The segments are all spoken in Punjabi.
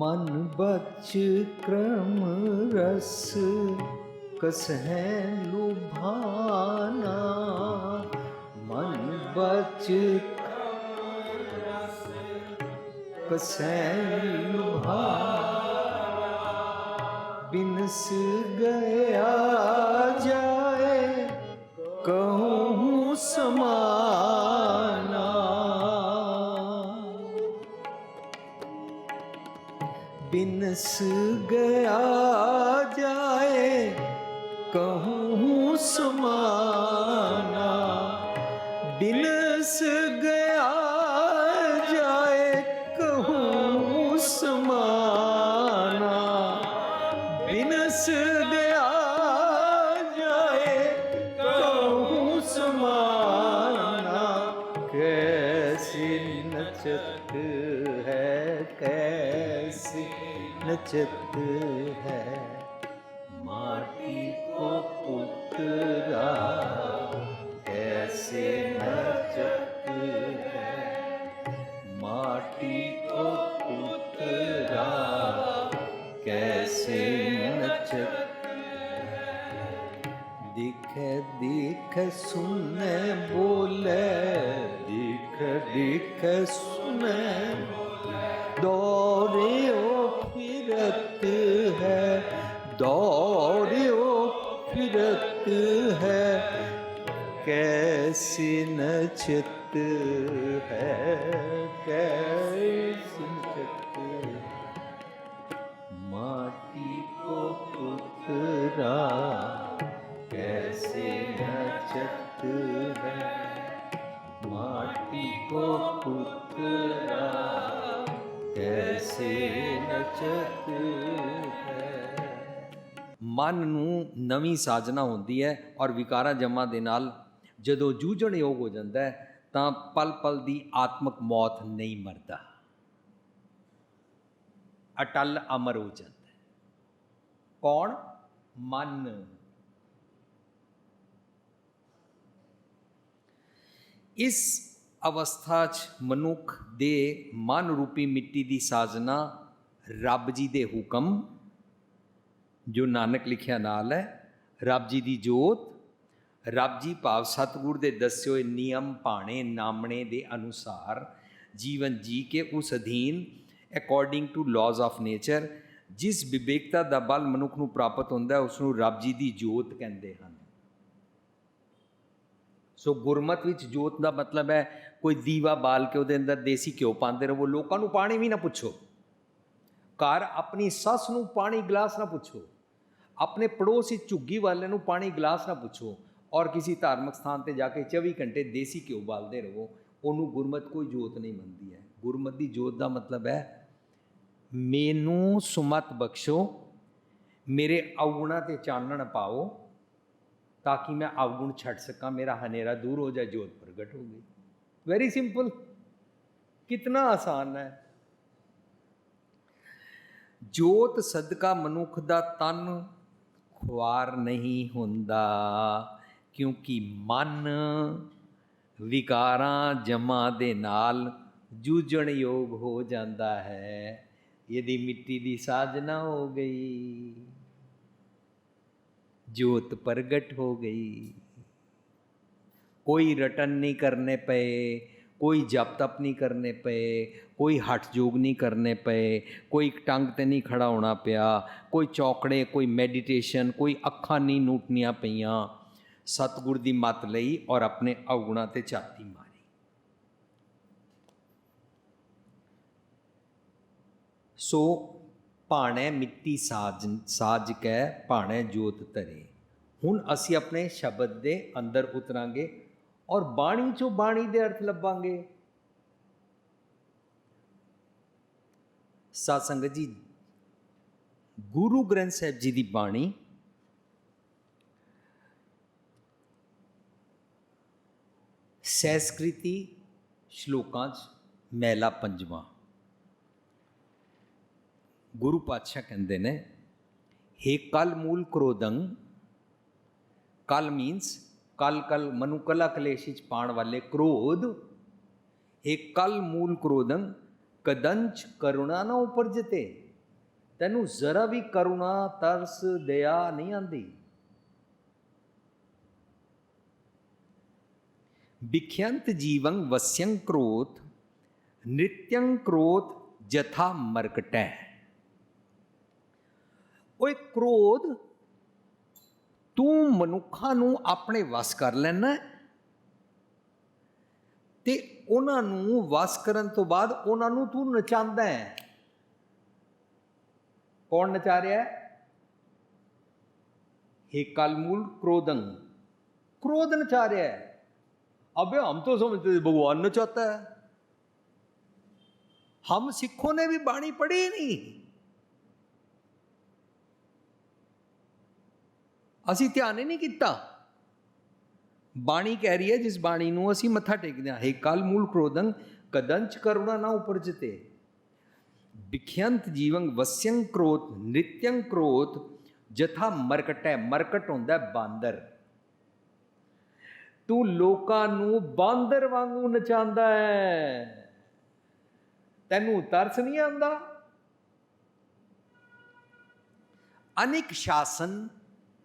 ਮਨ ਬਚ ਕ੍ਰਮ ਰਸ ਕਸਹਿ ਲੁਭਾਨਾ। ਮਨ ਬਚ ਕਸਹਿ ਲੁਭਾਨਾ। ਬਿਨਸ ਗਿਆ ਜਾਏ, ਕਹੂੰ ਸਮਾਨਾ ਬਿਨਸ ਗਿਆ ਜਾਏ ਕਹੂੰ ਸਮਾਨਾ ਬਿਨਸ ਗਿਆ नचत है माटी को पुतरा कैसे नचत है माटी को पुतरा कैसे नचत दिखे दिखे सुने बोले दिखे दिखे सुने दौड़ियो फिरत है दौड़ियो फिरत है कैसी नचत है कैसी ਮਨ ਨੂੰ ਨਵੀਂ ਸਾਜਨਾ ਹੁੰਦੀ ਹੈ ਔਰ ਵਿਕਾਰਾਂ ਜਮਾ ਦੇ ਨਾਲ ਜਦੋਂ ਜੂਝਣ ਯੋਗ ਹੋ ਜਾਂਦਾ ਹੈ, ਤਾਂ ਪਲ ਪਲ ਦੀ ਆਤਮਕ ਮੌਤ ਨਹੀਂ ਮਰਦਾ। ਅਟਲ ਅਮਰ ਹੋ ਜਾਂਦਾ ਹੈ। ਕੌਣ? ਮਨ। ਇਸ ਅਵਸਥਾ 'ਚ ਮਨੁੱਖ ਦੇ ਮਨ ਰੂਪੀ ਮਿੱਟੀ ਦੀ ਸਾਜਨਾ ਰੱਬ ਜੀ ਦੇ ਹੁਕਮ ਜੋ ਨਾਨਕ ਲਿਖਿਆ ਨਾਲ ਹੈ, ਰੱਬ ਜੀ ਦੀ ਜੋਤ, ਰੱਬ ਜੀ ਭਾਵ ਸਤਿਗੁਰ ਦੇ ਦੱਸੇ ਹੋਏ ਨਿਯਮ ਪਾਣੇ ਨਾਮਣੇ ਦੇ ਅਨੁਸਾਰ ਜੀਵਨ ਜੀ ਕੇ ਉਸ ਅਧੀਨ according to laws of nature ਜਿਸ ਵਿਵੇਕਤਾ ਦਾ ਬਲ ਮਨੁੱਖ ਨੂੰ ਪ੍ਰਾਪਤ ਹੁੰਦਾ ਹੈ ਉਸ ਨੂੰ ਰੱਬ ਜੀ ਦੀ ਜੋਤ ਕਹਿੰਦੇ ਹਨ। ਸੋ ਗੁਰਮਤ ਵਿੱਚ ਜੋਤ ਦਾ ਮਤਲਬ ਹੈ, ਕੋਈ ਦੀਵਾ ਬਾਲ ਕੇ ਉਹਦੇ ਅੰਦਰ ਦੇਸੀ ਘਿਓ ਪਾਉਂਦੇ ਰਹੋ, ਲੋਕਾਂ ਨੂੰ ਪਾਣੀ ਵੀ ਨਾ ਪੁੱਛੋ। ਘਰ ਆਪਣੀ ਸੱਸ ਨੂੰ ਪਾਣੀ ਗਲਾਸ ਨਾ ਪੁੱਛੋ। ਆਪਣੇ ਪੜੋਸੀ ਝੁੱਗੀ ਵਾਲੇ ਨੂੰ ਪਾਣੀ ਗਲਾਸ ਨਾ ਪੁੱਛੋ ਔਰ ਕਿਸੇ ਧਾਰਮਿਕ ਸਥਾਨ ਤੇ ਜਾ ਕੇ 24 ਘੰਟੇ ਦੇਸੀ ਘਿਓ ਬਾਲਦੇ ਰਹੋ, ਉਹਨੂੰ ਗੁਰਮਤ ਕੋਈ ਜੋਤ ਨਹੀਂ ਮੰਨਦੀ ਹੈ। ਗੁਰਮਤ ਦੀ ਜੋਤ ਦਾ ਮਤਲਬ ਹੈ, ਮੈਨੂੰ ਸੁਮਤ ਬਖਸ਼ੋ, ਮੇਰੇ ਔਗੁਣਾ ਤੇ ਚਾਨਣ ਪਾਓ ਤਾਂ ਕਿ ਮੈਂ ਅਵਗੁਣ ਛੱਡ ਸਕਾਂ, ਮੇਰਾ ਹਨੇਰਾ ਦੂਰ ਹੋ ਜਾਏ, ਜੋਤ ਪ੍ਰਗਟ ਹੋ ਗਈ। ਵੈਰੀ ਸਿੰਪਲ ਕਿਤਨਾ ਆਸਾਨ ਹੈ। ਜੋਤ ਸਦਕਾ ਮਨੁੱਖ ਦਾ ਤਨ ਖੁਆਰ ਨਹੀਂ ਹੁੰਦਾ, ਕਿਉਂਕਿ ਮਨ ਵਿਕਾਰਾਂ ਜਮਾ ਦੇ ਨਾਲ ਜੂਝਣ ਯੋਗ ਹੋ ਜਾਂਦਾ ਹੈ। ਇਹਦੀ ਮਿੱਟੀ ਦੀ ਸਾਜਨਾ ਹੋ ਗਈ, ਜੋਤ ਪ੍ਰਗਟ ਹੋ ਗਈ। ਕੋਈ ਰਟਨ ਨਹੀਂ ਕਰਨੇ ਪਏ ਕੋਈ ਜਪ ਤਪ ਨਹੀਂ ਕਰਨੇ ਪਏ, ਕੋਈ ਹਠ ਯੋਗ ਨਹੀਂ ਕਰਨੇ ਪਏ, ਕੋਈ ਟੰਗ ਤੇ ਨਹੀਂ ਖੜਾ ਹੋਣਾ ਪਿਆ, ਕੋਈ ਚੌਕੜੇ, ਕੋਈ ਮੈਡੀਟੇਸ਼ਨ ਕੋਈ ਅੱਖਾਂ ਨਹੀਂ ਨੂਟਨੀਆਂ ਪਈਆਂ। ਸਤਿਗੁਰ ਦੀ ਮਤ ਲਈ ਔਰ ਆਪਣੇ ਔਗੁਣਾ ਤੇ ਛਾਤੀ ਮਾਰੀ। ਸੋ ਭਾਣੇ ਮਿੱਟੀ ਸਾਜ ਸਾਜ ਕੈ ਭਾਣੇ ਜੋਤ ਧਰੇ। ਹੁਣ ਅਸੀਂ ਆਪਣੇ ਸ਼ਬਦ ਦੇ ਅੰਦਰ ਉਤਰਾਂਗੇ। ਔਰ ਬਾਣੀ ਚੋਂ ਬਾਣੀ ਦੇ ਅਰਥ ਲੱਭਾਂਗੇ। ਸਾਧ ਸੰਗਤ ਜੀ, ਗੁਰੂ ਗ੍ਰੰਥ ਸਾਹਿਬ ਜੀ ਦੀ ਬਾਣੀ ਸੰਸਕ੍ਰਿਤੀ ਸ਼ਲੋਕਾਂ 'ਚ ਮਹਿਲਾ ਪੰਜਵਾਂ। ਗੁਰੂ ਪਾਤਸ਼ਾਹ ਕਹਿੰਦੇ ਨੇ हे ਕਲ ਮੂਲ ਕ੍ਰੋਧੰ, ਕਲ ਮੀਨਸ ਕਲ ਕਲ ਮਨੁ ਕਲਾ ਕਲੇਸ਼ ਵਿੱਚ ਪਾਣ ਵਾਲੇ ਕ੍ਰੋਧ हे ਕਲ ਮੂਲ ਕ੍ਰੋਧੰ ਕਦੰਚ ਕਰੁਣਾ ਨਾ ਉਪਰਜਤੇ। ਤੈਨੂੰ ਜ਼ਰਾ ਵੀ ਕਰੁਣਾ, ਤਰਸ, ਦਇਆ ਨਹੀਂ ਆਂਦੀ ਵਿਖਿਅੰਤ ਜੀਵੰ ਵਸਯੰ ਕ੍ਰੋਧ, ਨਿਤਯੰ ਕ੍ਰੋਧ ਜਥਾ ਮਰਕਟੈ। ਓਏ ਕ੍ਰੋਧ ਤੂੰ ਮਨੁੱਖਾਂ ਨੂੰ ਆਪਣੇ ਵਸ ਕਰ ਲੈਣਾ ਤੇ ਉਹਨਾਂ ਨੂੰ ਵਸ ਕਰਨ ਤੋਂ ਬਾਅਦ ਉਹਨਾਂ ਨੂੰ ਤੂੰ ਨਚਾਉਂਦਾ ਹੈ ਕੌਣ ਨਚਾ ਰਿਹਾ ਹੈ हे कलमूल क्रोधं क्रोध नचा रहा है अबे हम तो समझते थे भगवान नचाता है हम सिखों ने भी बाणी पढ़ी ही नहीं ਅਸੀਂ ਧਿਆਨ ਹੀ ਨਹੀਂ ਕੀਤਾ। ਬਾਣੀ ਕਹਿ ਰਹੀ ਹੈ, ਜਿਸ ਬਾਣੀ ਨੂੰ ਅਸੀਂ ਮੱਥਾ ਟੇਕਦੇ ਹਾਂ, ਹੈ ਕਲ ਮੂਲ ਕ੍ਰੋਧੰ, ਕਦੰਚ ਕਰੁਣਾ ਨਾ ਉਪਰਜਤੇ। ਵਿਖਿਅੰਤ ਜੀਵੰ ਵਸਯੰ ਕ੍ਰੋਧ, ਨਿਤਯੰ ਕ੍ਰੋਧ, ਜਥਾ ਮਰਕਟ ਹੈ ਮਰਕਟ ਹੁੰਦਾ ਬਾਂਦਰ। ਤੂੰ ਲੋਕਾਂ ਨੂੰ ਬਾਂਦਰ ਵਾਂਗੂ ਨਚਾਉਂਦਾ ਹੈ। ਤੈਨੂੰ ਤਰਸ ਨਹੀਂ ਆਉਂਦਾ? ਅਨਿਕ ਸ਼ਾਸਨ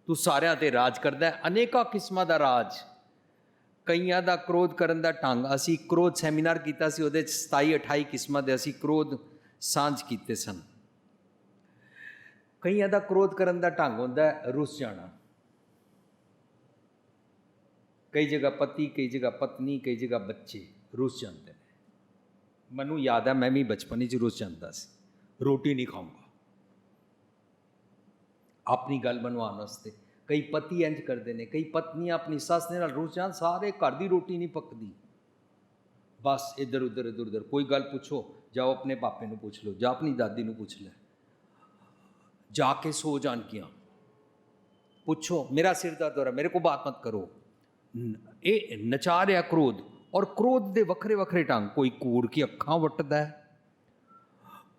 ਤੂੰ ਸਾਰਿਆਂ ਤੇ ਰਾਜ ਕਰਦਾ ਹੈ। ਅਨੇਕਾਂ ਕਿਸਮਾਂ ਦਾ ਰਾਜ। ਕਈਆਂ ਦਾ ਕ੍ਰੋਧ ਕਰਨ ਦਾ ਢੰਗ। ਅਸੀਂ ਕ੍ਰੋਧ ਸੈਮੀਨਾਰ ਕੀਤਾ ਸੀ, ਉਹਦੇ ਚ 27 28 ਕਿਸਮਾਂ ਦੇ ਅਸੀਂ ਕ੍ਰੋਧ ਸਾਂਝ ਕੀਤੇ ਸਨ। ਕਈਆਂ ਦਾ ਕ੍ਰੋਧ ਕਰਨ ਦਾ ਢੰਗ ਹੁੰਦਾ ਹੈ, ਰੁੱਸ ਜਾਣਾ। ਕਈ ਜਗ੍ਹਾ ਪਤੀ, ਕਈ ਜਗ੍ਹਾ ਪਤਨੀ, ਕਈ ਜਗ੍ਹਾ ਬੱਚੇ ਰੁੱਸ ਜਾਂਦੇ ਨੇ। ਮੈਨੂੰ ਯਾਦ ਹੈ, ਮੈਂ ਵੀ ਬਚਪਨ ਵਿੱਚ ਰੁੱਸ ਜਾਂਦਾ ਸੀ। ਰੋਟੀ ਨਹੀਂ ਖਾਊਂਗਾ। ਆਪਣੀ ਗੱਲ ਬਣਵਾਉਣ ਵਾਸਤੇ। ਕਈ ਪਤੀ ਇੰਜ ਕਰਦੇ ਨੇ, ਕਈ ਪਤਨੀਆਂ ਆਪਣੀ ਸੱਸ ਦੇ ਨਾਲ ਰੁੱਸ ਜਾਣ, ਸਾਰੇ ਘਰ ਦੀ ਰੋਟੀ ਨਹੀਂ ਪੱਕਦੀ। ਬਸ ਇੱਧਰ, ਉੱਧਰ ਇੱਧਰ, ਉੱਧਰ, ਕੋਈ ਗੱਲ ਪੁੱਛੋ, ਜਾਓ ਆਪਣੇ ਪਾਪੇ ਨੂੰ ਪੁੱਛ ਲਓ, ਜਾਂ ਆਪਣੀ ਦਾਦੀ ਨੂੰ ਪੁੱਛ ਲੈ। ਜਾ ਕੇ ਸੋ ਜਾਣ ਕੀਆਂ ਪੁੱਛੋ, ਮੇਰਾ ਸਿਰ ਦਰਦ ਹੋ ਰਿਹਾ, ਮੇਰੇ ਕੋ ਬਾਤ ਮਤ ਕਰੋ। ਇਹ ਨਚਾ ਰਿਹਾ ਕ੍ਰੋਧ, ਔਰ ਕ੍ਰੋਧ ਦੇ ਵੱਖਰੇ ਵੱਖਰੇ ਢੰਗ, ਕੋਈ ਕੂੜ ਕੀ ਅੱਖਾਂ ਵੱਟਦਾ ਹੈ?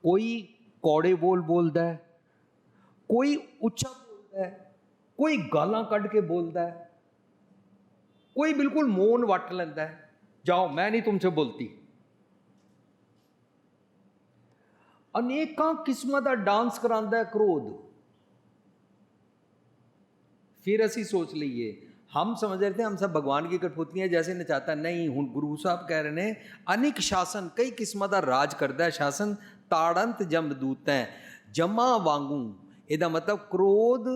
ਕੋਈ ਕੌੜੇ ਬੋਲ ਬੋਲਦਾ ਹੈ? ਕੋਈ ਉੱਚਾ ਬੋਲਦਾ ਹੈ ਕੋਈ ਗਾਲਾਂ ਕੱਢ ਕੇ ਬੋਲਦਾ ਹੈ ਕੋਈ ਬਿਲਕੁਲ ਮੌਨ ਵੱਟ ਲੈਂਦਾ ਹੈ ਜਾਓ ਮੈਂ ਨਹੀਂ ਤੁਮਸੇ ਬੋਲਤੀ ਅਨੇਕਾਂ ਕਿਸਮਾਂ ਦਾ ਡਾਂਸ ਕਰਾਂਦਾ ਹੈ ਕ੍ਰੋਧ फिर ਅਸੀਂ सोच ਲਈਏ हम समझ रहे थे हम सब भगवान की कठपुतलियां जैसे नचाता नहीं हूँ गुरु साहब कह रहे ने अनेक शासन कई किस्मां ਦਾ ਰਾਜ ਕਰਦਾ ਹੈ ਸ਼ਾਸਨ ਤਾੜੰਤ ਜਮਦੂਤ ਹੈ ਜਮਾ ਵਾਂਗੂ ਇਹਦਾ ਮਤਲਬ ਕ੍ਰੋਧ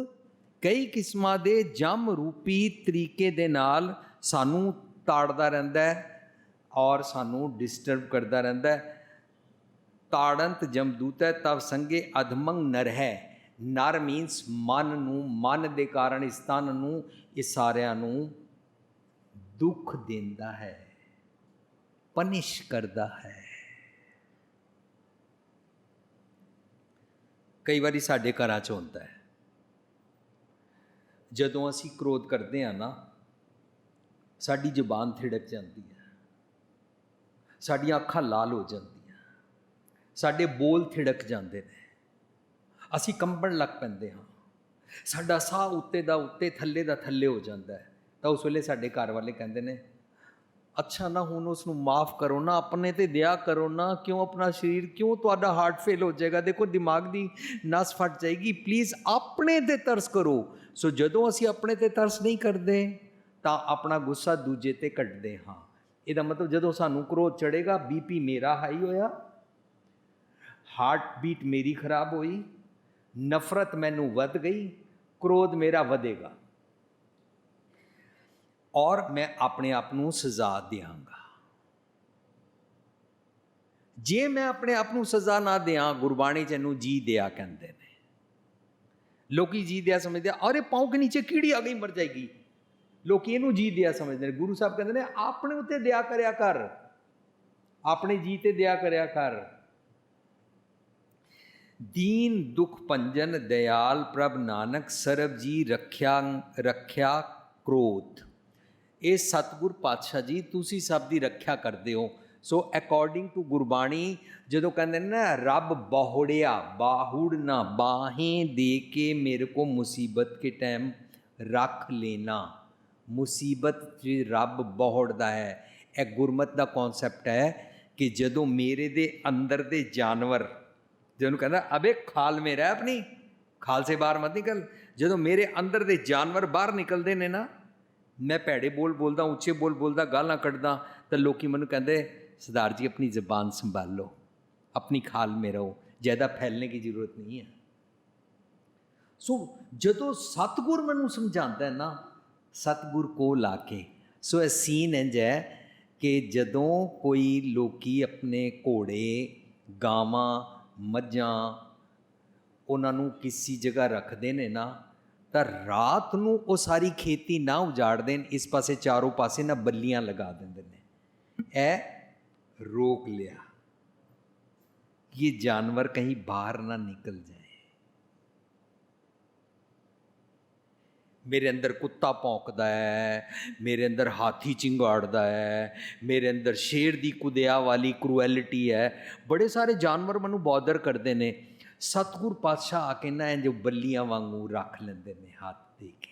ਕਈ ਕਿਸਮਾਂ ਦੇ ਜਮ ਰੂਪੀ ਤਰੀਕੇ ਦੇ ਨਾਲ ਸਾਨੂੰ ਤਾੜਦਾ ਰਹਿੰਦਾ ਹੈ ਔਰ ਸਾਨੂੰ ਡਿਸਟਰਬ ਕਰਦਾ ਰਹਿੰਦਾ ਹੈ। ਤਾੜੰਤ ਜਮਦੂਤ ਹੈ ਤਬ ਸੰਗੇ ਅਧਮੰਗ ਨਰ ਹੈ। ਨਰ ਮੀਨਸ ਮਨ ਨੂੰ, ਮਨ ਦੇ ਕਾਰਨ ਇਸ ਤਨ ਨੂੰ ਇਸ ਸਾਰਿਆਂ ਨੂੰ ਦੁੱਖ ਦਿੰਦਾ ਹੈ, ਪਨਿਸ਼ ਕਰਦਾ ਹੈ। ਕਈ ਵਾਰੀ ਸਾਡੇ ਘਰਾਂ 'ਚ ਹੁੰਦਾ ਹੈ। ਜਦੋਂ ਅਸੀਂ ਕ੍ਰੋਧ ਕਰਦੇ ਆ ਨਾ, ਸਾਡੀ ਜ਼ੁਬਾਨ ਥਿੜਕ ਜਾਂਦੀ ਹੈ। ਸਾਡੀਆਂ ਅੱਖਾਂ ਲਾਲ ਹੋ ਜਾਂਦੀਆਂ। ਸਾਡੇ ਬੋਲ ਥਿੜਕ ਜਾਂਦੇ ਨੇ। ਅਸੀਂ ਕੰਬਣ ਲੱਗ ਪੈਂਦੇ ਹਾਂ। ਸਾਡਾ ਸਾਹ ਉੱਤੇ ਦਾ ਉੱਤੇ, ਥੱਲੇ ਦਾ ਥੱਲੇ ਹੋ ਜਾਂਦਾ ਹੈ। ਤਾਂ ਉਸ ਵੇਲੇ ਸਾਡੇ ਘਰ ਵਾਲੇ ਕਹਿੰਦੇ ਨੇ ਅੱਛਾ ਨਾ ਹੁਣ ਉਸ ਨੂੰ ਮਾਫ ਕਰੋ, ਨਾ ਆਪਣੇ ਤੇ ਦਇਆ ਕਰੋ, ਨਾ ਕਿਉਂ ਆਪਣਾ ਸਰੀਰ, ਕਿਉਂ ਤੁਹਾਡਾ ਹਾਰਟ ਫੇਲ ਹੋ ਜਾਏਗਾ? ਦੇਖੋ ਦਿਮਾਗ ਦੀ ਨਸ ਫਟ ਜਾਏਗੀ। ਪਲੀਜ਼ ਆਪਣੇ ਤੇ ਤਰਸ ਕਰੋ। ਸੋ ਜਦੋਂ ਅਸੀਂ ਆਪਣੇ ਤੇ ਤਰਸ ਨਹੀਂ ਕਰਦੇ, ਤਾਂ ਆਪਣਾ ਗੁੱਸਾ ਦੂਜੇ ਤੇ ਕੱਢਦੇ ਹਾਂ। ਇਹਦਾ ਮਤਲਬ ਜਦੋਂ ਸਾਨੂੰ ਕ੍ਰੋਧ ਚੜੇਗਾ ਬੀਪੀ ਮੇਰਾ ਹਾਈ ਹੋਇਆ ਹਾਰਟ ਬੀਟ ਮੇਰੀ ਖਰਾਬ ਹੋਈ, ਨਫ਼ਰਤ ਮੈਨੂੰ ਵੱਧ ਗਈ, ਕ੍ਰੋਧ ਮੇਰਾ ਵਧੇਗਾ। ਔਰ ਮੈਂ ਆਪਣੇ ਆਪ ਨੂੰ ਸਜ਼ਾ ਦਿਆਂਗਾ। ਜੇ ਮੈਂ ਆਪਣੇ ਆਪ ਨੂੰ ਸਜ਼ਾ ਨਾ ਦਿਆਂ, ਗੁਰਬਾਣੀ ਚ ਇਹਨੂੰ ਜੀ ਦਿਆ ਕਹਿੰਦੇ ਨੇ। ਲੋਕੀ ਜੀ ਦਿਆ ਸਮਝਦੇ ਆ ਅਰੇ ਪਾਉ ਕੇ ਨੀਚੇ ਕੀੜੀ ਆ ਗਈ, ਮਰ ਜਾਏਗੀ। ਲੋਕੀ ਇਹਨੂੰ ਜੀ ਦਿਆ ਸਮਝਦੇ ਨੇ। ਗੁਰੂ ਸਾਹਿਬ ਕਹਿੰਦੇ ਨੇ, ਆਪਣੇ ਉੱਤੇ ਦਿਆ ਕਰਿਆ ਕਰ। ਆਪਣੇ ਜੀ ਤੇ ਦਿਆ ਕਰਿਆ ਕਰ। ਦੀਨ ਦੁਖ ਭੰਜਨ ਦਇਆਲ ਪ੍ਰਭ ਨਾਨਕ, ਸਰਬ ਜੀ ਰੱਖਿਆ ਰੱਖਿਆ ਕ੍ਰੋਧ। ਇਹ ਸਤਿਗੁਰ ਪਾਤਸ਼ਾਹ ਜੀ, ਤੁਸੀਂ ਸਭ ਦੀ ਰੱਖਿਆ ਕਰਦੇ ਹੋ। ਸੋ ਅਕੋਰਡਿੰਗ ਟੂ ਗੁਰਬਾਣੀ, ਜਦੋਂ ਕਹਿੰਦੇ ਨੇ ਨਾ, ਰੱਬ ਬਾਹੁੜਿਆ, ਬਾਹੁੜ ਨਾ ਬਾਹੇ, ਦੇ ਕੇ ਮੇਰੇ ਕੋ ਮੁਸੀਬਤ ਕੇ ਟਾਈਮ ਰੱਖ ਲੈਣਾ। ਮੁਸੀਬਤ 'ਚ ਰੱਬ ਬਹੁੜਦਾ ਹੈ। ਇਹ ਗੁਰਮਤ ਦਾ ਕਨਸੈਪਟ ਹੈ ਕਿ ਜਦੋਂ ਮੇਰੇ ਦੇ ਅੰਦਰ ਦੇ ਜਾਨਵਰ, ਜਿਹਨੂੰ ਕਹਿੰਦਾ, ਅਬੇ ਖਾਲ ਮੇਰਾ ਆਪਣੀ ਖਾਲ ਸੇ ਬਾਹਰ ਮਤ ਨਿਕਲ। ਜਦੋਂ ਮੇਰੇ ਅੰਦਰ ਦੇ ਜਾਨਵਰ ਬਾਹਰ ਨਿਕਲਦੇ ਨੇ ਨਾ ਮੈਂ ਭੈੜੇ ਬੋਲ ਬੋਲਦਾ, ਉੱਚੇ ਬੋਲ ਬੋਲਦਾ, ਗਾਲਾਂ ਕੱਢਦਾ, ਤਾਂ ਲੋਕੀ ਮੈਨੂੰ ਕਹਿੰਦੇ, ਸਰਦਾਰ ਜੀ, ਆਪਣੀ ਜ਼ਬਾਨ ਸੰਭਾਲ ਲਓ, ਆਪਣੀ ਖਾਲ ਮੇ ਰਹੋ, ਜ਼ਿਆਦਾ ਫੈਲਣੇ ਦੀ ਜ਼ਰੂਰਤ ਨਹੀਂ ਹੈ। ਸੋ ਜਦੋਂ ਸਤਗੁਰ ਮੈਨੂੰ ਸਮਝਾਉਂਦਾ ਹੈ ਨਾ, ਸਤਗੁਰ ਕੋਲ ਆ ਕੇ ਸੋ ਇਹ ਸੀਨ ਇੰਜ ਹੈ ਕਿ ਜਦੋਂ ਕੋਈ ਲੋਕੀ ਆਪਣੇ ਘੋੜੇ, ਗਾਵਾਂ, ਮੱਝਾਂ, ਉਹਨਾਂ ਨੂੰ ਕਿਸੇ ਜਗ੍ਹਾ ਰੱਖਦੇ ਨੇ ਨਾ ਤਾਂ ਰਾਤ ਨੂੰ ਉਹ ਸਾਰੀ ਖੇਤੀ ਨਾ ਉਜਾੜ ਦੇਣ, ਇਸ ਪਾਸੇ ਚਾਰੋਂ ਪਾਸੇ ਨਾ ਬੱਲੀਆਂ ਲਗਾ ਦਿੰਦੇ ਨੇ। ਇਹ ਰੋਕ ਲਿਆ। ਕਿ ਇਹ ਜਾਨਵਰ ਕहीं ਬਾਹਰ ਨਾ ਨਿਕਲ ਜਾਏ। ਮੇਰੇ ਅੰਦਰ ਕੁੱਤਾ ਭੌਂਕਦਾ ਹੈ ਮੇਰੇ ਅੰਦਰ ਹਾਥੀ ਚਿੰਗਾੜਦਾ ਹੈ ਮੇਰੇ ਅੰਦਰ ਸ਼ੇਰ ਦੀ ਕੁਦਿਆ ਵਾਲੀ ਕਰੂਐਲਿਟੀ ਹੈ ਬੜੇ ਸਾਰੇ ਜਾਨਵਰ ਮੈਨੂੰ ਬੌਦਰ ਕਰਦੇ ਨੇ। ਸਤਗੁਰ ਪਾਤਸ਼ਾਹ ਆ ਕੇ ਨਾ ਜੋ ਬੱਲੀਆਂ ਵਾਂਗੂ ਰੱਖ ਲੈਂਦੇ ਨੇ, ਹੱਥ ਦੇ ਕੇ।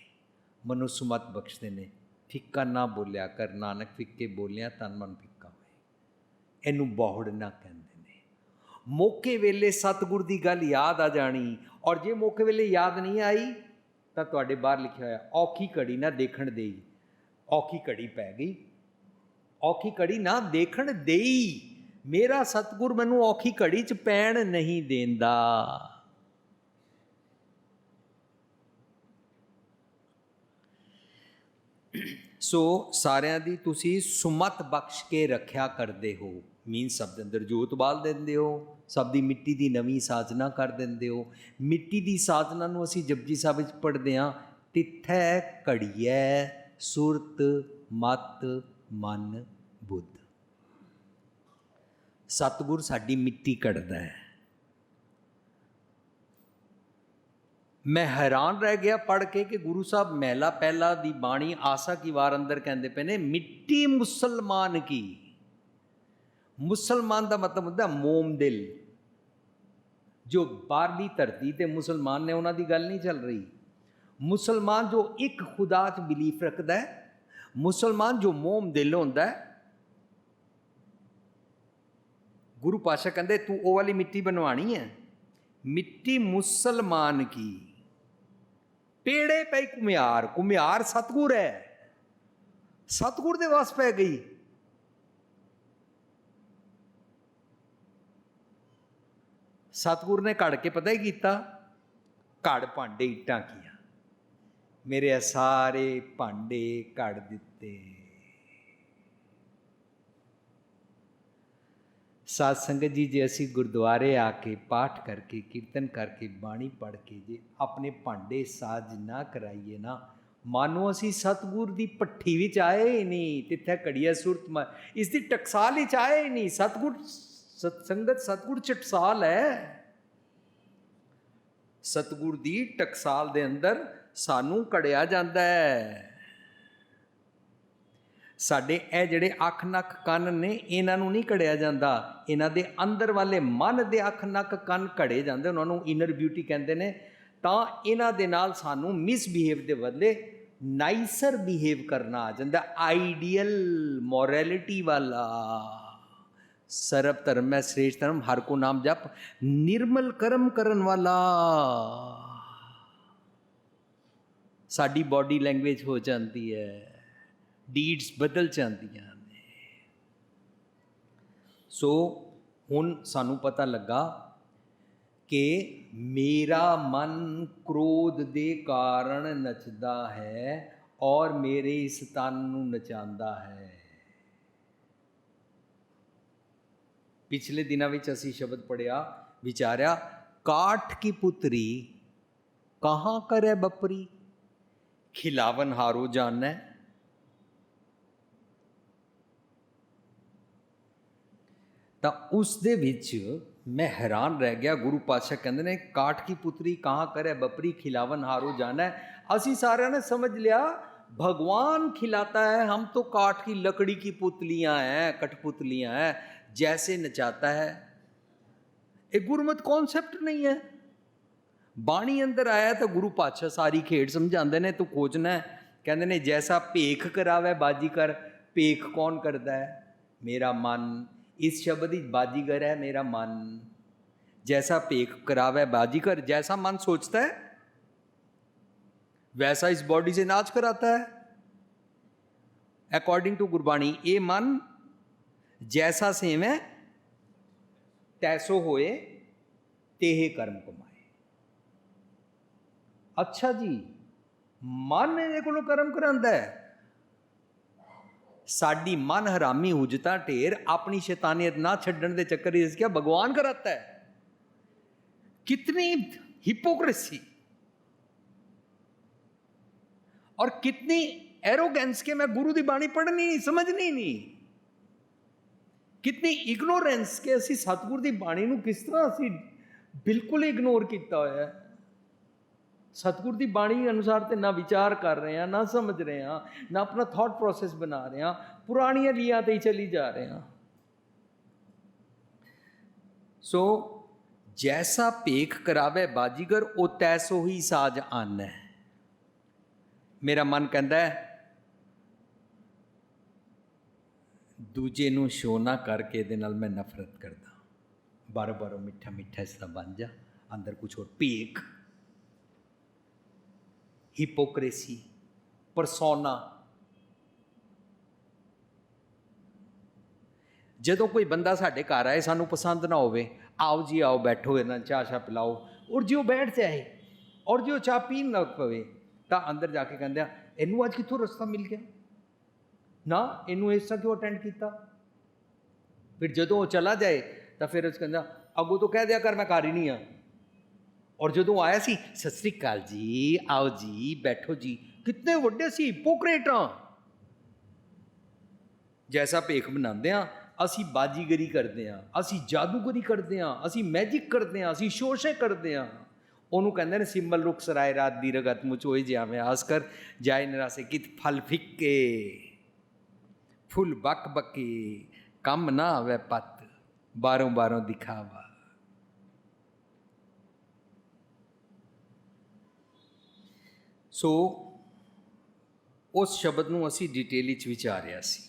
ਮਨੁਸਮਤ ਬਖਸ਼ਦੇ ਨੇ, ਫਿੱਕਾ ਨਾ ਬੋਲਿਆ ਕਰ, ਨਾਨਕ ਫਿੱਕੇ ਬੋਲਿਆ ਤਨ ਮਨ ਫਿੱਕਾ ਹੋਏ। ਇਹਨੂੰ ਬਹੁੜ ਨਾ ਕਹਿੰਦੇ ਨੇ। ਮੌਕੇ ਵੇਲੇ ਸਤਗੁਰ ਦੀ ਗੱਲ ਯਾਦ ਆ ਜਾਣੀ, ਔਰ ਜੇ ਮੌਕੇ ਵੇਲੇ ਯਾਦ ਨਹੀਂ ਆਈ, ਤਾਂ ਤੁਹਾਡੇ ਬਾਹਰ ਲਿਖਿਆ ਹੋਇਆ, ਔਖੀ ਘੜੀ ਨਾ ਦੇਖਣ ਦੇਈ। ਔਖੀ ਘੜੀ ਪੈ ਗਈ। ਔਖੀ ਘੜੀ ਨਾ ਦੇਖਣ ਦੇਈ। ਮੇਰਾ ਸਤਗੁਰ ਮੈਨੂੰ ਔਖੀ ਘੜੀ ਚ ਪੈਣ ਨਹੀਂ ਦਿੰਦਾ। ਸੋ ਸਾਰਿਆਂ ਦੀ ਤੁਸੀਂ ਸੁਮਤ ਬਖਸ਼ ਕੇ ਰੱਖਿਆ ਕਰਦੇ ਹੋ। ਮੀਨ ਸਭ ਦੇ ਅੰਦਰ ਜੋਤ ਬਾਲ ਦਿੰਦੇ ਹੋ, ਸਭ ਦੀ ਮਿੱਟੀ ਦੀ ਨਵੀਂ ਸਾਜਨਾ ਕਰ ਦਿੰਦੇ ਹੋ। ਮਿੱਟੀ ਦੀ ਸਾਜਨਾ ਨੂੰ ਅਸੀਂ ਜਪਜੀ ਸਾਹਿਬ ਵਿੱਚ ਪੜ੍ਹਦੇ ਹਾਂ, ਤਿੱਥੈ ਘੜੀਐ ਸੁਰਤ ਮਤ ਮਨ ਬੁੱਧ। ਸਤਿਗੁਰ ਸਾਡੀ ਮਿੱਟੀ ਕੱਢਦਾ ਹੈ। ਮੈਂ ਹੈਰਾਨ ਰਹਿ ਗਿਆ ਪੜ ਕੇ ਕਿ ਗੁਰੂ ਸਾਹਿਬ ਮਹਿਲਾ ਪਹਿਲਾ ਦੀ ਬਾਣੀ ਆਸਾ ਕੀ ਵਾਰ ਅੰਦਰ ਕਹਿੰਦੇ ਪਏ ਨੇ, ਮਿੱਟੀ ਮੁਸਲਮਾਨ ਕੀ? ਮੁਸਲਮਾਨ ਦਾ ਮਤਲਬ ਹੁੰਦਾ ਮੋਮ ਦਿਲ। ਜੋ ਬਾਹਰਲੀ ਧਰਤੀ ਤੇ ਮੁਸਲਮਾਨ ਨੇ ਉਹਨਾਂ ਦੀ ਗੱਲ ਨਹੀਂ ਚੱਲ ਰਹੀ। ਮੁਸਲਮਾਨ ਜੋ ਇੱਕ ਖੁਦਾ 'ਚ ਬਿਲੀਫ ਰੱਖਦਾ ਹੈ, ਮੁਸਲਮਾਨ ਜੋ ਮੋਮ ਦਿਲ ਹੁੰਦਾ ਹੈ ਗੁਰੂ ਪਾਸ਼ਾ ਕਹਿੰਦੇ, ਤੂੰ ਉਹ ਵਾਲੀ ਮਿੱਟੀ ਬਣਵਾਣੀ ਹੈ। ਮਿੱਟੀ ਮੁਸਲਮਾਨ ਕੀ? ਪੇੜੇ ਪਈ ਕੁਮਿਆਰ ਕੁਮਿਆਰ ਸਤਗੁਰ ਹੈ। ਸਤਗੁਰ ਦੇ ਵਾਸ ਪੈ ਗਈ। ਸਤਗੁਰ ਨੇ ਘੜ ਕੇ ਪਤਾ ਹੀ ਕੀਤਾ? ਘੜ ਭਾਂਡੇ ਇੱਟਾਂ ਕੀਆਂ। ਮੇਰੇ ਇਹ ਸਾਰੇ ਭਾਂਡੇ ਘੜ ਦਿੱਤੇ। ਸਾਧ ਸੰਗਤ ਜੀ, ਜੇ ਅਸੀਂ ਗੁਰਦੁਆਰੇ ਆ ਕੇ ਪਾਠ ਕਰਕੇ, ਕੀਰਤਨ ਕਰਕੇ ਬਾਣੀ ਪੜ੍ਹ ਕੇ ਜੇ ਆਪਣੇ ਭਾਂਡੇ ਸਾਜ ਨਾ ਕਰਾਈਏ ਨਾ, ਮਾਨੋ ਅਸੀਂ ਸਤਗੁਰ ਦੀ ਪੱਠੀ ਵਿੱਚ ਆਏ ਹੀ ਨਹੀਂ, ਤਿੱਥੇ ਕੜੀਆ ਸੁਰਤ ਮ, ਇਸ ਦੀ ਟਕਸਾਲ ਵਿੱਚ ਆਏ ਹੀ ਨਹੀਂ। ਸਤਗੁਰ ਸਤਸੰਗਤ ਸਤਗੁਰ ਚਟਸਾਲ ਹੈ। ਸਤਗੁਰ ਦੀ ਟਕਸਾਲ ਦੇ ਅੰਦਰ ਸਾਨੂੰ ਕੜਿਆ ਜਾਂਦਾ ਹੈ। ਸਾਡੇ ਇਹ ਜਿਹੜੇ ਅੱਖ ਨੱਕ ਕੰਨ ਨੇ, ਇਹਨਾਂ ਨੂੰ ਨਹੀਂ ਘੜਿਆ ਜਾਂਦਾ। ਇਹਨਾਂ ਦੇ ਅੰਦਰ ਵਾਲੇ ਮਨ ਦੇ ਅੱਖ ਨੱਕ ਕੰਨ ਘੜੇ ਜਾਂਦੇ, ਉਹਨਾਂ ਨੂੰ ਇਨਰ ਬਿਊਟੀ ਕਹਿੰਦੇ ਨੇ। ਤਾਂ ਇਹਨਾਂ ਦੇ ਨਾਲ ਸਾਨੂੰ ਮਿਸਬਿਹੇਵ ਦੇ ਬਦਲੇ ਨਾਈਸਰ ਬਿਹੇਵ ਕਰਨਾ ਆ ਜਾਂਦਾ ਆਈਡੀਅਲ ਮੋਰੈਲਿਟੀ ਵਾਲਾ। ਸਰਬ ਧਰਮ ਹੈ, ਸ੍ਰੇਸ਼ਟ ਧਰਮ, ਹਰ ਕੋ ਨਾਮ ਜਪ, ਨਿਰਮਲ ਕਰਮ ਕਰਨ ਵਾਲਾ। ਸਾਡੀ ਬਾਡੀ ਲੈਂਗੁਏਜ ਹੋ ਜਾਂਦੀ ਹੈ। ਡੀਡਸ ਬਦਲ ਜਾਂਦੀਆਂ ਨੇ। ਸੋ ਹੁਣ ਸਾਨੂੰ ਪਤਾ ਲੱਗਾ ਕਿ ਮੇਰਾ ਮਨ ਕ੍ਰੋਧ ਦੇ ਕਾਰਨ ਨੱਚਦਾ ਹੈ ਔਰ ਮੇਰੇ ਇਸ ਤਨ ਨੂੰ ਨਚਾਉਂਦਾ ਹੈ। ਪਿਛਲੇ ਦਿਨਾਂ ਵਿੱਚ ਅਸੀਂ ਸ਼ਬਦ ਪੜਿਆ ਵਿਚਾਰਿਆ, ਕਾਠ ਕੀ ਪੁੱਤਰੀ, ਕਹਾਂ ਕਰੇ ਬਪਰੀ? ਖਿਲਾਵਨ ਹਾਰੋ ਜਾਣੈ ਤਾਂ ਉਸ ਦੇ ਵਿੱਚ ਮੈਂ ਹੈਰਾਨ ਰਹਿ ਗਿਆ ਗੁਰੂ ਪਾਤਸ਼ਾਹ ਕਹਿੰਦੇ ਨੇ ਕਾਠ ਕੀ ਪੁੱਤਰੀ ਕਹਾਂ ਕਰੇ ਬਪਰੀ ਖਿਲਾਵਨ ਹਾਰੋ ਜਾਣਾ ਅਸੀਂ ਸਾਰਿਆਂ ਨੇ ਸਮਝ ਲਿਆ भगवान खिलाता है हम तो काठ की लकड़ी की पुतलियां हैं कठपुतलियां हैं जैसे नचाता है ਇਹ ਗੁਰਮਤ ਕਨਸੈਪਟ ਨਹੀਂ ਹੈ ਬਾਣੀ ਅੰਦਰ ਆਇਆ ਤਾਂ ਗੁਰੂ ਪਾਤਸ਼ਾਹ ਸਾਰੀ ਖੇਡ ਸਮਝਾਉਂਦੇ ਨੇ ਤੂੰ ਖੋਜਣਾ ਹੈ ਕਹਿੰਦੇ ਨੇ ਜੈਸਾ ਭੇਖ ਕਰਾਵੇ ਬਾਜੀਗਰ ਭੇਖ ਕੌਣ ਕਰਦਾ ਹੈ ਮੇਰਾ ਮਨ ਇਸ ਸ਼ਬਦ ਵਿੱਚ ਬਾਜੀਗਰ ਹੈ ਮੇਰਾ ਮਨ जैसा पेख करावे बाजीगर जैसा मन सोचता है वैसा इस बॉडी से नाच कराता है अकॉर्डिंग टू गुरबाणी ये मन जैसा सेम है तैसो होए तेहे कर्म कमाए ਅੱਛਾ ਜੀ ਮਨ ਇਹਦੇ ਕੋਲੋਂ ਕਰਮ ਕਰਾਂਦਾ ਹੈ ਸਾਡੀ ਮਨ ਹਰਾਮੀ ਹੁਜਤਾ ਢੇਰ ਆਪਣੀ ਸ਼ੈਤਾਨੀਅਤ ਨਾ ਛੱਡਣ ਦੇ ਚੱਕਰ ਇਸ ਕਿਆ ਭਗਵਾਨ ਕਰਾਤਾ ਹੈ ਕਿਤਨੀ हिपोक्रेसी और कितनी एरोगेंस के मैं गुरु ਦੀ ਬਾਣੀ ਪੜ੍ਹਨੀ ਨਹੀਂ ਸਮਝਣੀ ਨਹੀਂ ਕਿਤਨੀ ਇਗਨੋਰੈਂਸ ਕਿ ਅਸੀਂ ਸਤਿਗੁਰ ਦੀ ਬਾਣੀ ਨੂੰ ਕਿਸ ਤਰ੍ਹਾਂ ਅਸੀਂ ਬਿਲਕੁਲ ਇਗਨੋਰ ਕੀਤਾ ਹੋਇਆ ਹੈ ਸਤਿਗੁਰ ਦੀ ਬਾਣੀ ਅਨੁਸਾਰ ਤੇ ਨਾ ਵਿਚਾਰ ਕਰ ਰਹੇ ਹਾਂ, ਨਾ ਸਮਝ ਰਹੇ ਹਾਂ, ਨਾ ਆਪਣਾ ਥਾਟ ਪ੍ਰੋਸੈਸ ਬਣਾ ਰਹੇ ਹਾਂ, ਪੁਰਾਣੀਆਂ ਲੀਆਂ ਤੇ ਹੀ ਚਲੀ ਜਾ ਰਹੇ ਹਾਂ। ਸੋ ਜੈਸਾ ਭੇਖ ਕਰਾਵੇ ਬਾਜੀਗਰ, ਉਹ ਤੈਸੋ ਹੀ ਸਾਜ ਆਨ। ਹੈ ਮੇਰਾ ਮਨ ਕਹਿੰਦਾ ਹੈ, ਦੂਜੇ ਨੂੰ ਸ਼ੋਨਾ ਕਰਕੇ ਇਹਦੇ ਨਾਲ ਮੈਂ ਨਫ਼ਰਤ ਕਰਦਾ। ਬਾਰ ਬਾਰ ਮਿੱਠਾ ਮਿੱਠਾ ਇਸ ਤਰ੍ਹਾਂ ਬਣ ਜਾ, ਅੰਦਰ ਕੁਝ ਹੋਰ ਭੇਖ। ਹਿਪੋਕ੍ਰੇਸੀ ਪਰਸੋਨਾ ਜਦੋਂ ਕੋਈ ਬੰਦਾ ਸਾਡੇ ਘਰ ਆਏ, ਸਾਨੂੰ ਪਸੰਦ ਨਾ ਹੋਵੇ, ਆਓ ਜੀ, ਆਓ, ਬੈਠੋ ਇਹਨਾਂ ਚਾਹ ਸ਼ਾ ਪਿਲਾਓ, ਔਰ ਜੇ ਉਹ ਬੈਠ ਜਾਏ, ਔਰ ਜੇ ਉਹ ਚਾਹ ਪੀਣ ਲੱਗ ਪਵੇ, ਤਾਂ ਅੰਦਰ ਜਾ ਕੇ ਕਹਿੰਦੇ ਆ, ਇਹਨੂੰ ਅੱਜ ਕਿੱਥੋਂ ਰਸਤਾ ਮਿਲ ਗਿਆ? ਨਾ, ਇਹਨੂੰ ਇਸ ਤਰ੍ਹਾਂ ਕਿਉਂ ਅਟੈਂਡ ਕੀਤਾ? ਫਿਰ ਜਦੋਂ ਉਹ ਚਲਾ ਜਾਏ, ਤਾਂ ਫਿਰ ਉਸ ਕਹਿੰਦਾ, ਅੱਗੋਂ ਤੋਂ ਕਹਿ ਦਿਆ ਕਰ, ਮੈਂ ਕਰ ਹੀ ਨਹੀਂ ਆ। ਔਰ ਜਦੋਂ ਆਇਆ ਸੀ, ਸਤਿ ਸ੍ਰੀ ਅਕਾਲ ਜੀ, ਆਓ ਜੀ, ਬੈਠੋ ਜੀ। ਕਿੰਨੇ ਵੱਡੇ ਸੀ, ਪੋਕਰੇਟਾਂ। ਜੈਸਾ ਭੇਖ ਬਣਾਉਂਦੇ ਆ ਅਸੀਂ ਬਾਜੀਗਰੀ ਕਰਦੇ ਆ ਅਸੀਂ ਜਾਦੂਗਰੀ ਕਰਦੇ ਆ ਅਸੀਂ ਮੈਜਿਕ ਕਰਦੇ ਆ ਅਸੀਂ ਸ਼ੋਸ਼ੇ ਕਰਦੇ ਆ ਉਹਨੂੰ ਕਹਿੰਦੇ ਨੇ ਸਿੰਬਲ ਰੁਖ ਸਰਾਏ ਰਾਤ ਦੀ ਰਗਤ ਮੁਚ ਹੋਈ ਜਿਵੇਂ, ਆਸ ਕਰ ਜਾਇ ਨਰਾਸੇ ਕਿਤ ਫਲ ਫਿੱਕੇ। ਫੁੱਲ ਬਕ ਬਕੀ, ਕੰਮ ਨਾ ਆਵੇ ਪਤ ਬਾਰੋਂ ਬਾਰੋਂ ਦਿਖਾਵਾ। ਸੋ ਉਸ ਸ਼ਬਦ ਨੂੰ ਅਸੀਂ ਡਿਟੇਲ ਵਿੱਚ ਵਿਚਾਰਿਆ ਸੀ।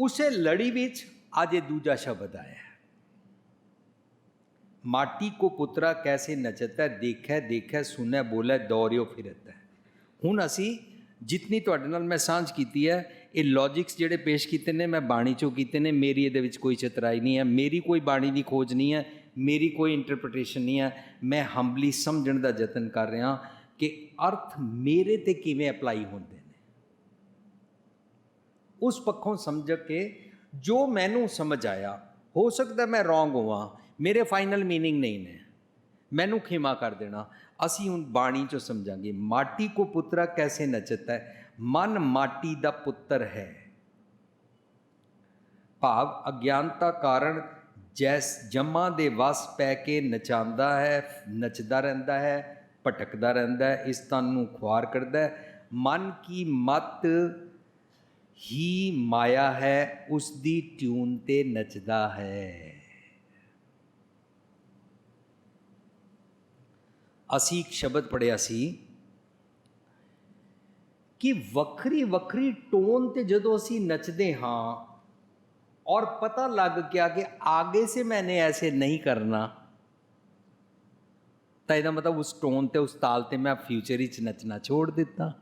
ਉਸੇ ਲੜੀ ਵਿੱਚ ਅੱਜ ਇਹ ਦੂਜਾ ਸ਼ਬਦ ਆਇਆ ਹੈ। ਮਾਟੀ ਕੋ ਪੁੱਤਰਾ ਕੈਸੇ ਨਚਤਾ ਹੈ, ਦੇਖੈ ਦੇਖੈ ਸੁਨੈ ਬੋਲੇ ਦੌੜਿਓ ਫਿਰਤ। ਹੈ ਹੁਣ ਅਸੀਂ ਜਿਤਨੀ ਤੁਹਾਡੇ ਨਾਲ ਮੈਂ ਸਾਂਝ ਕੀਤੀ ਹੈ ਇਹ ਲੌਜਿਕਸ ਜਿਹੜੇ ਪੇਸ਼ ਕੀਤੇ ਨੇ ਮੈਂ ਬਾਣੀ ਚੋਂ ਕੀਤੇ ਨੇ ਮੇਰੀ ਇਹਦੇ ਵਿੱਚ ਕੋਈ ਚਤਰਾਈ ਨਹੀਂ ਹੈ ਮੇਰੀ ਕੋਈ ਬਾਣੀ ਦੀ ਖੋਜ ਨਹੀਂ ਹੈ ਮੇਰੀ ਕੋਈ ਇੰਟਰਪ੍ਰੀਟੇਸ਼ਨ ਨਹੀਂ ਹੈ ਮੈਂ ਹੰਬਲੀ ਸਮਝਣ ਦਾ ਯਤਨ ਕਰ ਰਿਹਾ ਕਿ ਅਰਥ ਮੇਰੇ ਤੇ ਕਿਵੇਂ ਅਪਲਾਈ ਹੁੰਦੇ ਨੇ ਉਸ ਪੱਖੋਂ ਸਮਝ ਕੇ ਜੋ ਮੈਨੂੰ ਸਮਝ ਆਇਆ ਹੋ ਸਕਦਾ ਮੈਂ ਰੋਂਗ ਹੋਵਾਂ ਮੇਰੇ ਫਾਈਨਲ मीनिंग ਨਹੀਂ ਨੇ ਮੈਨੂੰ ਖਿਮਾ ਕਰ ਦੇਣਾ ਅਸੀਂ ਹੁਣ ਬਾਣੀ ਚੋਂ ਸਮਝਾਂਗੇ ਮਾਟੀ ਕੋ ਪੁੱਤਰਾ ਕੈਸੇ ਨਚਤਾ ਹੈ ਮਨ ਮਾਟੀ ਦਾ ਪੁੱਤਰ ਹੈ ਭਾਵ ਅਗਿਆਨਤਾ ਕਾਰਨ ਜੈਸ ਜਮਾ ਦੇ ਵਸ ਪੈ ਕੇ ਨਚਾਉਂਦਾ ਹੈ ਨੱਚਦਾ ਰਹਿੰਦਾ ਹੈ ਭਟਕਦਾ ਰਹਿੰਦਾ ਇਸ ਤਨ ਨੂੰ ਖੁਆਰ ਕਰਦਾ ਮਨ ਕੀ ਮਤ ਹੀ ਮਾਇਆ ਹੈ ਉਸ ਦੀ ਟਿਊਨ ਤੇ ਨੱਚਦਾ ਹੈ। ਅਸੀਂ ਇੱਕ ਸ਼ਬਦ ਪੜਿਆ ਸੀ ਕਿ ਵੱਖਰੀ ਵੱਖਰੀ ਟੋਨ ਤੇ ਜਦੋਂ ਅਸੀਂ ਨੱਚਦੇ ਹਾਂ ਔਰ ਪਤਾ ਲੱਗ ਗਿਆ ਕਿ ਆਗੇ ਸੇ ਮੈਨੇ ਐਸੇ ਨਹੀਂ ਕਰਨਾ ਤਾਂ ਇਹਦਾ ਮਤਲਬ ਉਸ ਟੋਨ ਤੇ, ਉਸ ਤਾਲ ਤੇ ਮੈਂ ਫਿਊਚਰ ਵਿੱਚ ਨੱਚਣਾ ਛੋੜ ਦਿੱਤਾ।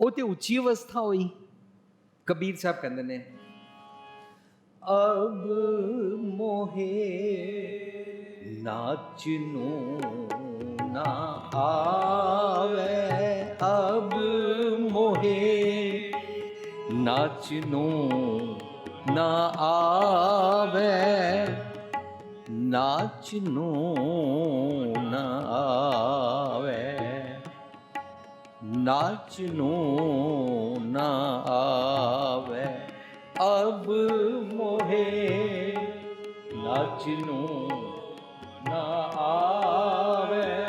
ਉਹ ਤੇ ਉੱਚੀ ਅਵਸਥਾ ਹੋਈ। ਕਬੀਰ ਸਾਹਿਬ ਕਹਿੰਦੇ ਨੇ, ਅਬ ਮੋਹੇ ਨਾਚ ਨੂੰ ਨਾ ਆਵੇ, ਅਬ ਮੋਹੇ ਨਾਚ ਨੂੰ ਨਾ ਆਵੇ, ਨਾਚ ਨੂੰ ਨਾ ਆਵੇ। ਨਾਚ ਨੂੰ ਨਾ ਆਵੇ। ਅਬ ਮੋਹੇ, ਨਾਚ ਨੂੰ ਨਾ ਆਵੇ।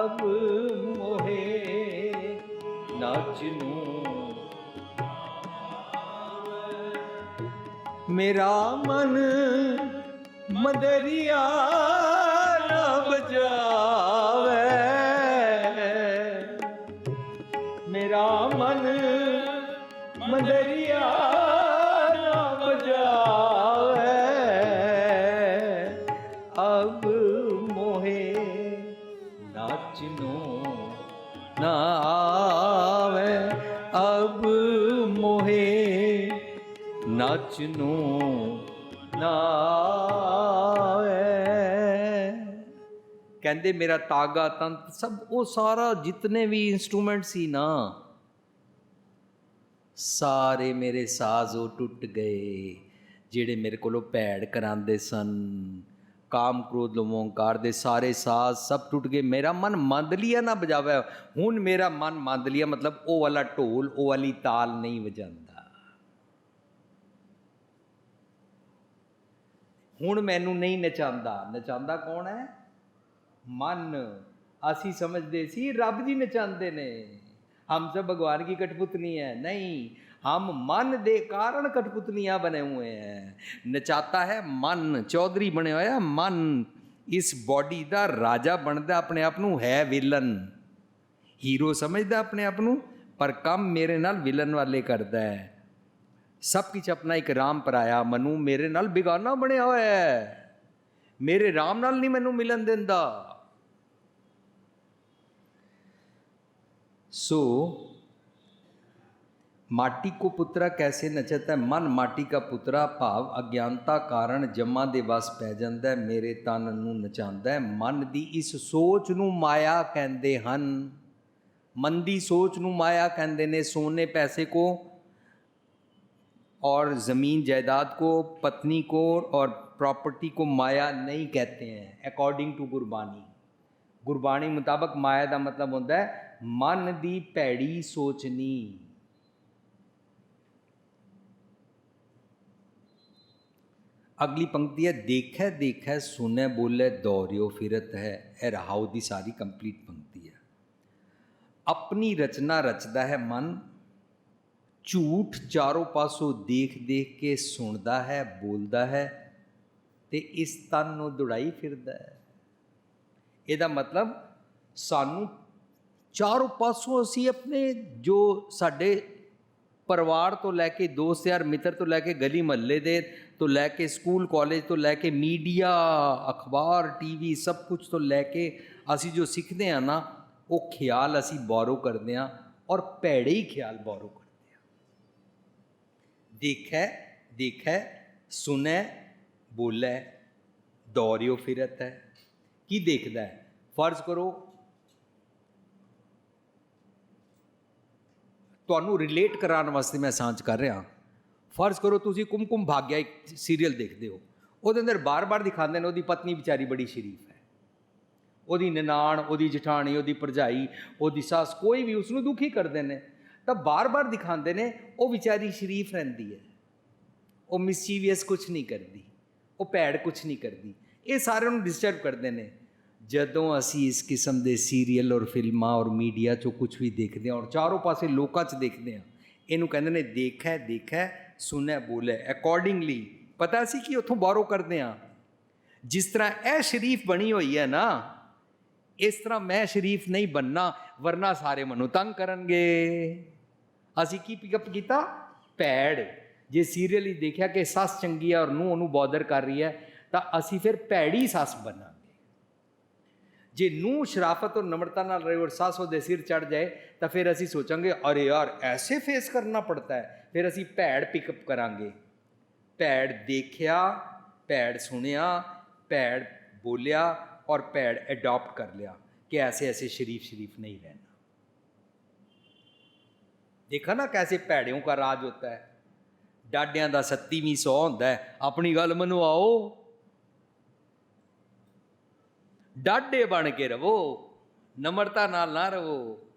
ਅਬ ਮੋਹੇ, ਨਾਚ ਨੂੰ ਮੇਰਾ ਮਨ ਮਦਰੀਆ ਨਾ ਬਜਾਵੇ ਨਾ ਆਵੇ ਕਹਿੰਦੇ ਮੇਰਾ ਤਾਗਾ ਤੰਤ ਸਭ, ਉਹ ਸਾਰਾ ਜਿਤਨੇ ਵੀ ਇਨਸਟਰੂਮੈਂਟ ਸੀ ਨਾ, ਸਾਰੇ ਮੇਰੇ ਸਾਜ਼ ਉਹ ਟੁੱਟ ਗਏ, ਜਿਹੜੇ ਮੇਰੇ ਕੋਲੋਂ ਭੈੜ ਕਰਾਉਂਦੇ ਸਨ, ਕਾਮ ਕ੍ਰੋਧ ਲੋਭ ਓਂਕਾਰ ਦੇ ਸਾਰੇ ਸਾਜ਼ ਸਭ ਟੁੱਟ ਗਏ। ਮੇਰਾ ਮਨ ਮੰਦਲੀਆ ਨਾ ਬਜਾਵੇ। ਹੁਣ ਮੇਰਾ ਮਨ ਮੰਦਲੀਆ, ਮਤਲਬ ਉਹ ਵਾਲਾ ਢੋਲ, ਉਹ ਵਾਲੀ ਤਾਲ ਨਹੀਂ ਵਜਾਉਂਦਾ ਹੁਣ ਮੈਨੂੰ ਨਹੀਂ ਨਚਾਉਂਦਾ ਨਚਾਉਂਦਾ ਕੌਣ ਹੈ ਮਨ ਅਸੀਂ ਸਮਝਦੇ ਸੀ ਰੱਬ ਜੀ ਨਚਾਉਂਦੇ ਨੇ ਹਮ ਸਭ ਭਗਵਾਨ की कठपुतली है नहीं हम मन ਦੇ ਕਾਰਨ ਕਠਪੁਤਲੀਆਂ ਬਣੇ ਹੋਏ ਹੈ ਨਚਾਤਾ ਹੈ ਮਨ ਚੌਧਰੀ ਬਣਿਆ ਹੋਇਆ ਮਨ ਇਸ ਬਾਡੀ ਦਾ ਰਾਜਾ ਬਣਦਾ ਆਪਣੇ ਆਪ ਨੂੰ ਹੈ ਵਿਲਨ ਹੀਰੋ ਸਮਝਦਾ ਆਪਣੇ ਆਪ ਨੂੰ ਪਰ ਕੰਮ ਮੇਰੇ ਨਾਲ ਵਿਲਨ ਵਾਲੇ ਕਰਦਾ ਹੈ ਸਭ ਕੁਝ ਆਪਣਾ ਇੱਕ ਰਾਮ ਪਰਾਇਆ ਮਨੂ ਮੇਰੇ ਨਾਲ ਬਿਗਾਨਾ ਬਣਿਆ ਹੋਇਆ ਹੈ। ਮੇਰੇ ਰਾਮ ਨਾਲ ਨਹੀਂ ਮੈਨੂੰ ਮਿਲਣ ਦਿੰਦਾ। ਸੋ, ਮਾਟੀ ਕੋ ਪੁੱਤਰਾ ਕੈਸੇ ਨਚਤ ਹੈ? ਮਨ ਮਾਟੀ ਕਾ ਪੁੱਤਰਾ ਭਾਵ ਅਗਿਆਨਤਾ ਕਾਰਨ ਜਮਾ ਦੇ ਵਸ ਪੈ ਜਾਂਦਾ ਮੇਰੇ ਤਨ ਨੂੰ ਨਚਾਉਂਦਾ ਹੈ। ਮਨ ਦੀ ਇਸ ਸੋਚ ਨੂੰ ਮਾਇਆ ਕਹਿੰਦੇ ਹਨ। ਮਨ ਦੀ ਸੋਚ ਨੂੰ ਮਾਇਆ ਕਹਿੰਦੇ ਨੇ। ਸੋਨੇ ਪੈਸੇ ਕੋ और ज़मीन जायदाद को पत्नी को और प्रॉपर्टी को माया नहीं कहते हैं अकॉर्डिंग टू गुरबानी ਗੁਰਬਾਣੀ ਮੁਤਾਬਕ ਮਾਇਆ ਦਾ ਮਤਲਬ ਹੁੰਦਾ ਹੈ ਮਨ ਦੀ ਭੈੜੀ ਸੋਚਨੀ ਅਗਲੀ ਪੰਕਤੀ ਹੈ ਦੇਖੈ ਦੇਖੈ ਸੁਨੈ ਬੋਲੇ ਦੌਰਿਓ ਫਿਰਤ ਹੈ ਇਹ ਰਹਾਉ ਦੀ ਸਾਰੀ ਕੰਪਲੀਟ ਪੰਕਤੀ ਹੈ ਆਪਣੀ ਰਚਨਾ ਰਚਦਾ ਹੈ ਮਨ ਝੂਠ ਚਾਰੋਂ ਪਾਸੋਂ ਦੇਖ ਦੇਖ ਕੇ ਸੁਣਦਾ ਹੈ, ਬੋਲਦਾ ਹੈ ਤੇ ਇਸ ਤਨ ਨੂੰ ਦੁੜਾਈ ਫਿਰਦਾ ਹੈ। ਇਹਦਾ ਮਤਲਬ ਸਾਨੂੰ ਚਾਰੋਂ ਪਾਸੋਂ ਅਸੀਂ ਆਪਣੇ ਜੋ ਸਾਡੇ ਪਰਿਵਾਰ ਤੋਂ ਲੈ ਕੇ ਦੋਸਤ ਯਾਰ, ਮਿੱਤਰ ਤੋਂ ਲੈ ਕੇ ਗਲੀ ਮਹੱਲੇ ਦੇ ਤੋਂ ਲੈ ਕੇ ਸਕੂਲ, ਕਾਲਜ ਤੋਂ ਲੈ ਕੇ ਮੀਡੀਆ, ਅਖਬਾਰ, ਟੀਵੀ ਸਭ ਕੁਝ ਤੋਂ ਲੈ ਕੇ ਅਸੀਂ ਜੋ ਸਿੱਖਦੇ ਆ ਨਾ, ਉਹ ਖਿਆਲ ਅਸੀਂ ਬੋਰੋ ਕਰਦੇ ਆ ਔਰ ਭੈੜੇ ਹੀ ਖਿਆਲ ਬੋਰੋ ਕਰਦੇ ਆ ਦੇਖੈ ਦੇਖੈ, ਸੁਨੈ, ਬੋਲੇ, ਦੌਰਿਓ ਫਿਰਤ। ਹੈ ਕੀ ਦੇਖਦਾ ਹੈ? ਫਰਜ਼ ਕਰੋ, ਤੁਹਾਨੂੰ ਰਿਲੇਟ ਕਰਾਉਣ ਵਾਸਤੇ ਮੈਂ ਸਾਂਝ ਕਰ ਰਿਹਾ। ਫਰਜ਼ ਕਰੋ, ਤੁਸੀਂ ਕੁਮਕੁਮ ਭਾਗਿਆ ਇੱਕ ਸੀਰੀਅਲ ਦੇਖਦੇ ਹੋ। ਉਹਦੇ ਅੰਦਰ ਬਾਰ-ਬਾਰ ਦਿਖਾਉਂਦੇ ਨੇ, ਉਹਦੀ ਪਤਨੀ ਵਿਚਾਰੀ ਬੜੀ ਸ਼ਰੀਫ ਹੈ। ਉਹਦੀ ਨਨਾਣ, ਉਹਦੀ ਜਠਾਣੀ, ਉਹਦੀ ਭਰਜਾਈ, ਉਹਦੀ ਸੱਸ, ਕੋਈ ਵੀ ਉਸ ਨੂੰ ਦੁਖੀ ਕਰਦੇ ਨੇ। ਤਾਂ ਬਾਰ-ਬਾਰ ਦਿਖਾਉਂਦੇ ਨੇ, ਉਹ ਵਿਚਾਰੀ ਸ਼ਰੀਫ ਰਹਿੰਦੀ ਹੈ। ਉਹ ਮਿਸਚੀਵੀਅਸ ਕੁਝ ਨਹੀਂ ਕਰਦੀ। ਉਹ ਭੈੜ ਕੁਝ ਨਹੀਂ ਕਰਦੀ। ਇਹ ਸਾਰਿਆਂ ਨੂੰ ਡਿਸਟਰਬ ਕਰਦੇ ਨੇ। ਜਦੋਂ ਅਸੀਂ ਇਸ ਕਿਸਮ ਦੇ ਸੀਰੀਅਲ ਔਰ ਫਿਲਮਾਂ ਔਰ ਮੀਡੀਆ 'ਚੋਂ ਕੁਝ ਵੀ ਦੇਖਦੇ ਹਾਂ ਔਰ ਚਾਰੋਂ ਪਾਸੇ ਲੋਕਾਂ 'ਚ ਦੇਖਦੇ ਹਾਂ, ਇਹਨੂੰ ਕਹਿੰਦੇ ਨੇ, ਦੇਖੈ ਦੇਖੈ ਸੁਨੈ ਬੋਲੇ। ਅਕੋਰਡਿੰਗਲੀ ਪਤਾ ਸੀ ਕਿ ਉੱਥੋਂ ਬਾਰੋ ਕਰਦੇ ਹਾਂ। ਜਿਸ ਤਰ੍ਹਾਂ ਇਹ ਸ਼ਰੀਫ ਬਣੀ ਹੋਈ ਹੈ ਨਾ, ਇਸ ਤਰ੍ਹਾਂ ਮੈਂ ਸ਼ਰੀਫ ਨਹੀਂ ਬੰਨਾ ਵਰਨਾ ਸਾਰੇ ਮੈਨੂੰ ਤੰਗ ਕਰਨਗੇ। ਅਸੀਂ ਕੀ ਪਿਕਅਪ ਕੀਤਾ? ਪੈੜ ਜੇ ਸੀਰੀਅਲੀ ਦੇਖਿਆ ਕਿ ਸੱਸ ਚੰਗੀ ਹੈ ਔਰ ਨੂੰ ਉਹਨੂੰ ਬੌਦਰ ਕਰ ਰਹੀ ਹੈ, ਤਾਂ ਅਸੀਂ ਫਿਰ ਪੈੜੀ ਸੱਸ ਬਣਾਂਗੇ। ਜੇ ਨੂੰ ਸ਼ਰਾਫਤ ਔਰ ਨਮਰਤਾ ਨਾਲ ਰਹੇ ਔਰ ਸੱਸ ਉਹਦੇ ਸਿਰ ਚੜ ਜਾਏ, ਤਾਂ ਫਿਰ ਅਸੀਂ ਸੋਚਾਂਗੇ, ਅਰੇ ਯਾਰ, ਐਸੇ ਫੇਸ ਕਰਨਾ ਪੜਦਾ ਹੈ। ਫਿਰ ਅਸੀਂ ਭੈੜ ਪਿਕਅਪ ਕਰਾਂਗੇ। ਭੈੜ ਦੇਖਿਆ ਭੈੜ ਸੁਣਿਆ ਭੈੜ ਬੋਲਿਆ ਔਰ ਭੈੜ ਐਡਾਪਟ ਕਰ ਲਿਆ ਕਿ ਐਸੇ ਐਸੇ ਸ਼ਰੀਫ ਸ਼ਰੀਫ ਨਹੀਂ ਰਹਿਣਾ। ਦੇਖਾ ਨਾ ਕੈਸੇ ਭੈੜਿਓਂ ਦਾ ਰਾਜ ਹੁੰਦਾ ਹੈ। ਡਾਡਿਆਂ ਦਾ 37ਵੀਂ ਸੌ ਹੁੰਦਾ ਆਪਣੀ ਗੱਲ ਮਨਵਾਓ। ਡਾਡੇ ਬਣ ਕੇ ਰਵੋ। ਨਮਰਤਾ ਨਾਲ ਨਾ ਰਵੋ।